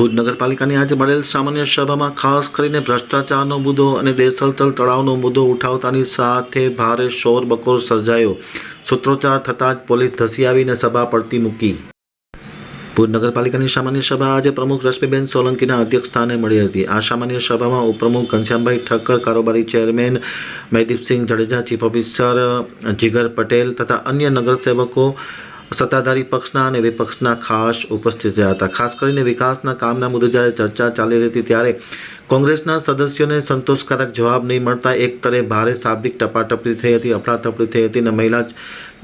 ભુજ નગરપાલિકાની આજે મળેલ સામાન્ય સભામાં ખાસ કરીને ભ્રષ્ટાચારનો મુદ્દો અને દેસલતલ તળાવનો મુદ્દો ઉઠાવતાની સાથે ભારે શોર બકોર સર્જાયો. સૂત્રોચ્ચાર થતાં જ પોલીસ ધસી આવીને સભા પડતી મૂકી. ભુજ નગરપાલિકાની સામાન્ય સભા આજે પ્રમુખ રશ્મિબેન સોલંકીના અધ્યક્ષસ્થાને મળી હતી. આ સામાન્ય સભામાં ઉપપ્રમુખ ઘનશ્યામભાઈ ઠક્કર, કારોબારી chairman Mahedipsinh Jadeja, chief officer Jigar Patel તથા અન્ય નગરસેવકો સત્તાધારી પક્ષના અને વિપક્ષના ખાસ ઉપસ્થિત રહ્યા હતા. ખાસ કરીને વિકાસના કામના મુદ્દે જ્યારે ચર્ચા ચાલી રહી હતી ત્યારે કોંગ્રેસના સદસ્યોને સંતોષકારક જવાબ નહીં મળતા એક તરે ભારે શાબ્દિક ટપાટપડી થઈ હતી, અફડાતફડી થઈ હતી અને મહિલા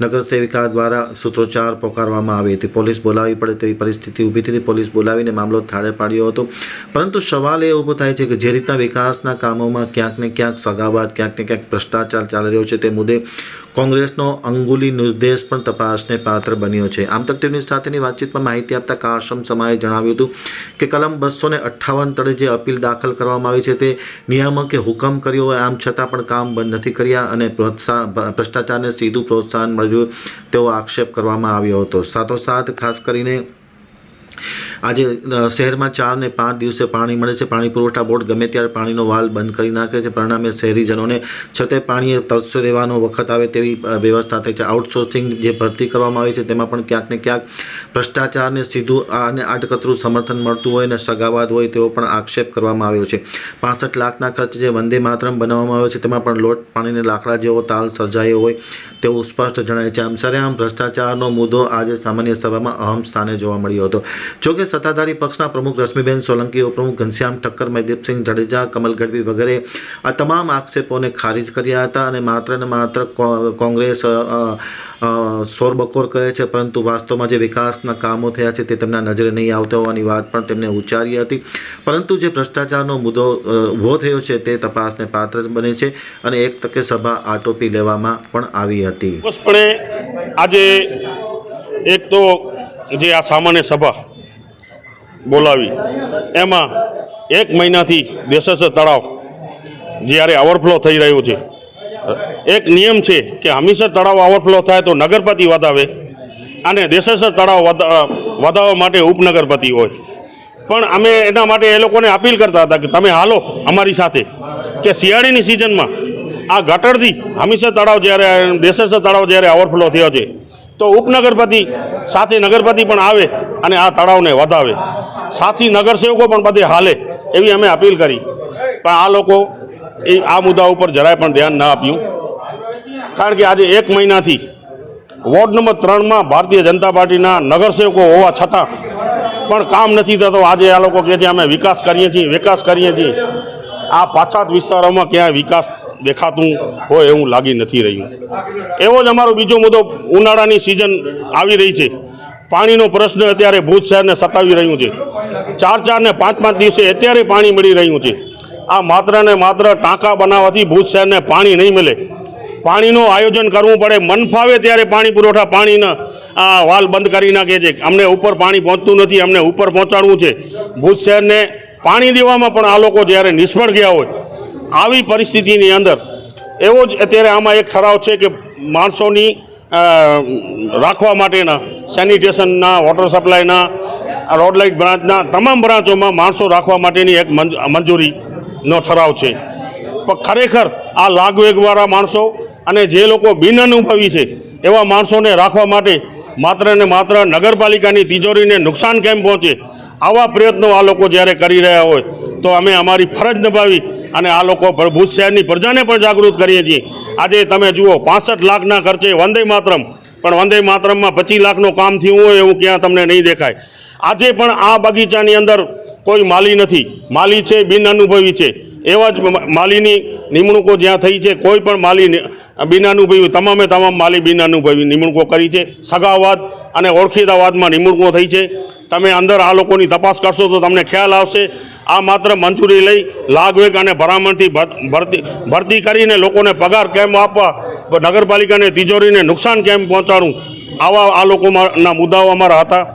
નગરસેવિકા દ્વારા સૂત્રોચ્ચાર પોકારવામાં આવી હતી પોલીસ બોલાવી પડે તેવી પરિસ્થિતિ ઊભી થઈ પોલીસ બોલાવીને મામલો થાળે પાડ્યો હતો. પરંતુ સવાલ એ ઊભો થાય છે કે જે રીતના વિકાસના કામોમાં ક્યાંક ને ક્યાંક સગાવાદ ક્યાંક ને ક્યાંક ભ્રષ્ટાચાર ચાલી રહ્યો છે તે મુદ્દે કોંગ્રેસનો અંગુલી નિર્દેશ પણ તપાસને પાત્ર બન્યો છે. આમ તક ન્યૂઝ સાથેની વાતચીતમાં માહિતી આપતા કાશમ સમાએ જણાવ્યું હતું કે કલમ બસો ને અઠ્ઠાવન તળે જે અપીલ દાખલ કરવામાં આવી છે તે નિયામકે હુકમ કર્યો હોય આમ છતાં પણ કામ બંધ નથી કર્યા અને પ્રોત્સાહન ભ્રષ્ટાચારને સીધું પ્રોત્સાહન મળ્યું તેવો આક્ષેપ કરવામાં આવ્યો હતો. સાથોસાથ ખાસ કરીને આજે શહેરમાં ચાર ને પાંચ દિવસે પાણી મળે છે. પાણી પુરવઠા બોર્ડ ગમે ત્યારે પાણીનો વાલ બંધ કરી નાખે છે. પરિણામે શહેરીજનોને છતે પાણીએ તરસો રહેવાનો વખત આવે તેવી વ્યવસ્થા થઈ છે. આઉટસોર્સિંગ જે ભરતી કરવામાં આવી છે, તેમાં પણ ક્યાંક ને ક્યાંક ભ્રષ્ટાચારને સીધું અને આડકતરું સમર્થન મળતું હોય અને સગાવાદ હોય તેવો પણ આક્ષેપ કરવામાં આવ્યો છે. પાસઠ લાખના ખર્ચ જે વંદે માતરમ બનાવવામાં આવ્યો છે, તેમાં પણ લોટ, પાણીને લાકડા જેવો તાલ સર્જાયો હોય તેવું સ્પષ્ટ જણાય છે. આમ સરેઆમ ભ્રષ્ટાચારનો મુદ્દો આજે સામાન્ય સભામાં અહમ સ્થાને જોવા મળ્યો હતો. જોકે સત્તાધારી પક્ષના પ્રમુખ રશ્મિબેન સોલંકી, ઉપપ્રમુખ ઘનશ્યામ ઠક્કર, મહેદીપસિંહ જાડેજા, કમલ ગઢવી વગેરે આ તમામ આક્ષેપોને ખારિજ કર્યા હતા અને માત્ર ને માત્ર કોંગ્રેસ શોરબકોર કહે છે, પરંતુ વાસ્તવમાં જે વિકાસના કામો થયા છે તે તેમના નજરે નહીં આવતા હોવાની વાત પણ તેમણે ઉચ્ચારી હતી. પરંતુ જે ભ્રષ્ટાચારનો મુદ્દો ઊભો થયો છે તે તપાસને પાત્ર બને છે અને એક તકે સભા આટોપી લેવામાં પણ આવી હતી. આજે એક તો જે આ સામાન્ય સભા બોલાવી. એમાં એક મહિનાથી દેશસર તળાવ જ્યારે ઓવરફ્લો થઈ રહ્યું છે. એક નિયમ છે કે હંમેશા તળાવ ઓવરફ્લો થાય તો નગરપતિ વધાવે અને દેશસર તળાવ વધાવવા માટે ઉપનગરપતિ હોય. પણ અમે એના માટે એ લોકોને અપીલ કરતા હતા કે તમે હાલો અમારી સાથે કે શિયાળીની સિઝનમાં આ ગટરથી હમીસર તળાવ જ્યારે, દેશસ્થ તળાવ જ્યારે ઓવરફ્લો થયો છે, તો ઉપનગરપતિ સાથે નગરપતિ પણ આવે અને આ તળાવને વધાવે. સાથી નગરસેવકો પણ બધે હાલે, એવી અમે અપીલ કરી. પણ આ લોકો એ આ મુદ્દા ઉપર જરાય પણ ધ્યાન ના આપ્યું. કારણ કે આજે એક મહિનાથી વોર્ડ નંબર ત્રણમાં ભારતીય જનતા પાર્ટીના નગરસેવકો હોવા છતાં પણ કામ નથી થતો. આજે આ લોકો કહે છે, અમે વિકાસ કરીએ છીએ, વિકાસ કરીએ છીએ. આ પાછાત વિસ્તારોમાં ક્યાંય વિકાસ દેખાતું હોય એવું લાગી નથી રહ્યું. એવો જ અમારો બીજો મુદ્દો ઉનાળાની સિઝન આવી રહી છે. પાણીનો પ્રશ્ન અત્યારે ભુજ શહેરને સતાવી રહ્યું છે. ચાર ચાર ને પાંચ પાંચ દિવસે અત્યારે પાણી મળી રહ્યું છે. આ માત્ર ને માત્ર ટાંકા બનાવવાથી ભુજ શહેરને પાણી નહીં મળે. પાણીનું આયોજન કરવું પડે. મન ફાવે ત્યારે પાણી પુરવઠા પાણીના, આ વાલ બંધ કરી નાખે છે. અમને ઉપર પાણી પહોંચતું નથી, અમને ઉપર પહોંચાડવું છે. ભુજ શહેરને પાણી દેવામાં પણ આ લોકો જ્યારે નિષ્ફળ ગયા હોય, આવી પરિસ્થિતિની અંદર એવો જ અત્યારે આમાં એક ઠરાવ છે કે માણસોની રાખવા માટેના સેનિટેશનના વોટર સપ્લાયના રોડલાઇટ રોડ લાઇટ બ્રાન્ચના તમામ બ્રાન્ચોમાં માણસો રાખવા માટેની એક મંજ- મંજૂરીનો ઠરાવ છે. પણ ખરેખર આ લાગવેગવાળા માણસો અને જે લોકો બિનઅનુભવી છે, એવા માણસોને રાખવા માટે માત્ર ને માત્ર નગરપાલિકાની તિજોરીને નુકસાન કેમ પહોંચે, આવા પ્રયત્નો આ લોકો જ્યારે કરી રહ્યા હોય, તો અમે અમારી ફરજ નિભાવી અને આ લોકો ભ- ભુજ શહેરની પ્રજાને પણ જાગૃત કરીએ છીએ. આજે તમે જુઓ, પાસઠ લાખના ખર્ચે વંદે માતરમ પણ વંદે માતરમમાં પચીસ લાખનું કામ થયું હોય એવું ક્યાં તમને નહીં દેખાય. આજે પણ આ બગીચાની અંદર કોઈ માલી નથી. માલી છે, બિન અનુભવી છે. એવા જ માલીની નિમણૂકો જ્યાં થઈ છે, કોઈ પણ માલી બિન બિનઅનુભવી તમામે તમામ માલી બિનઅનુભવી નિમણૂકો કરી છે. સગાવાદ અને ઓળખીતાવાદમાં નિમણૂકો થઈ છે. તમે અંદર આ લોકોની તપાસ કરશો તો તમને ખ્યાલ આવશે. આ માત્ર મંજૂરી લઈ લાગવેગ અને ભરામણથી ભરતી ભરતી કરીને લોકોને પગાર કેમ આપવા નગરપાલિકાને તિજોરીને નુકસાન કેમ પહોંચાડવું આવા આ લોકોના મુદ્દાઓ અમારા હતા.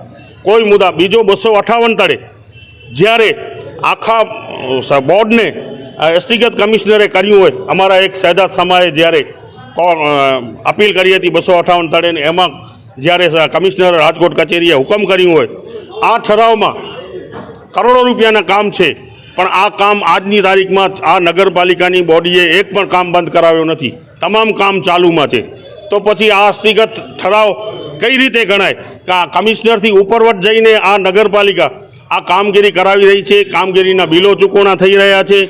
કોઈ મુદ્દા, બીજો બસો અઠાવન તળે. જ્યારે આખા બોર્ડને વ્યક્તિગત કમિશનરે કર્યું હોય, અમારા એક સહેજાદ સમાએ જ્યારે અપીલ કરી હતી બસો અઠાવન તળે એમાં જ્યારે કમિશનર રાજકોટ કચેરીએ હુકમ કર્યું હોય, આ ઠરાવમાં કરોડો રૂપિયાના કામ છે. પણ આ કામ આજની તારીખમાં આ નગરપાલિકાની બોડીએ એક પણ કામ બંધ કરાવ્યો નથી. તમામ કામ ચાલુમાં છે. તો પછી આ અસ્તિગત ઠરાવ કઈ રીતે ગણાય? કે આ કમિશનરથી ઉપરવટ જઈને આ નગરપાલિકા આ કામગીરી કરાવી રહી છે, કામગીરીના બિલો ચૂકવણા થઈ રહ્યા છે.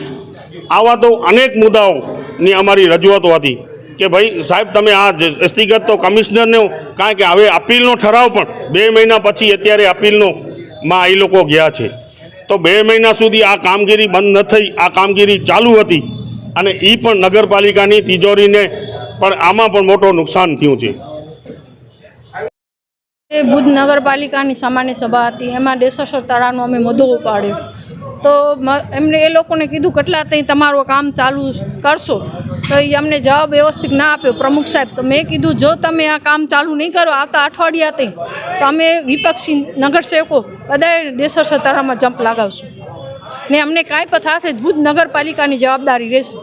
આવા તો અનેક મુદ્દાઓની અમારી રજૂઆતો હતી કે ભાઈ સાહેબ તમે આ જ તો કમિશનરને કારણ કે હવે અપીલનો ઠરાવ પણ બે મહિના પછી અત્યારે અપીલનો માં એ લોકો ગયા છે. તો બે મહિના સુધી આ કામગીરી બંધ ન થઈ, આ કામગીરી ચાલુ હતી અને એ પણ નગરપાલિકાની તિજોરીને પણ આમાં પણ મોટું નુકસાન થયું છે. ભુજ નગરપાલિકાની સામાન્ય સભા હતી, એમાં દેશસર તળાવનો અમે મુદ્દો ઉપાડ્યો. તો એમને એ લોકોને કીધું કેટલા ત્યાં તમારું કામ ચાલુ કરશો? તો એ અમને જવાબ વ્યવસ્થિત ના આપ્યો, પ્રમુખ સાહેબ. તો મેં કીધું, જો તમે આ કામ ચાલુ નહીં કરો, આવતા અઠવાડિયા ત્યાં તો અમે વિપક્ષી નગરસેવકો બધાએ દેશેશ્વર તળાવમાં જમ્પ લગાવશું. ને અમને કાંઈ પણ થશે ભુજ નગરપાલિકાની જવાબદારી રહેશે.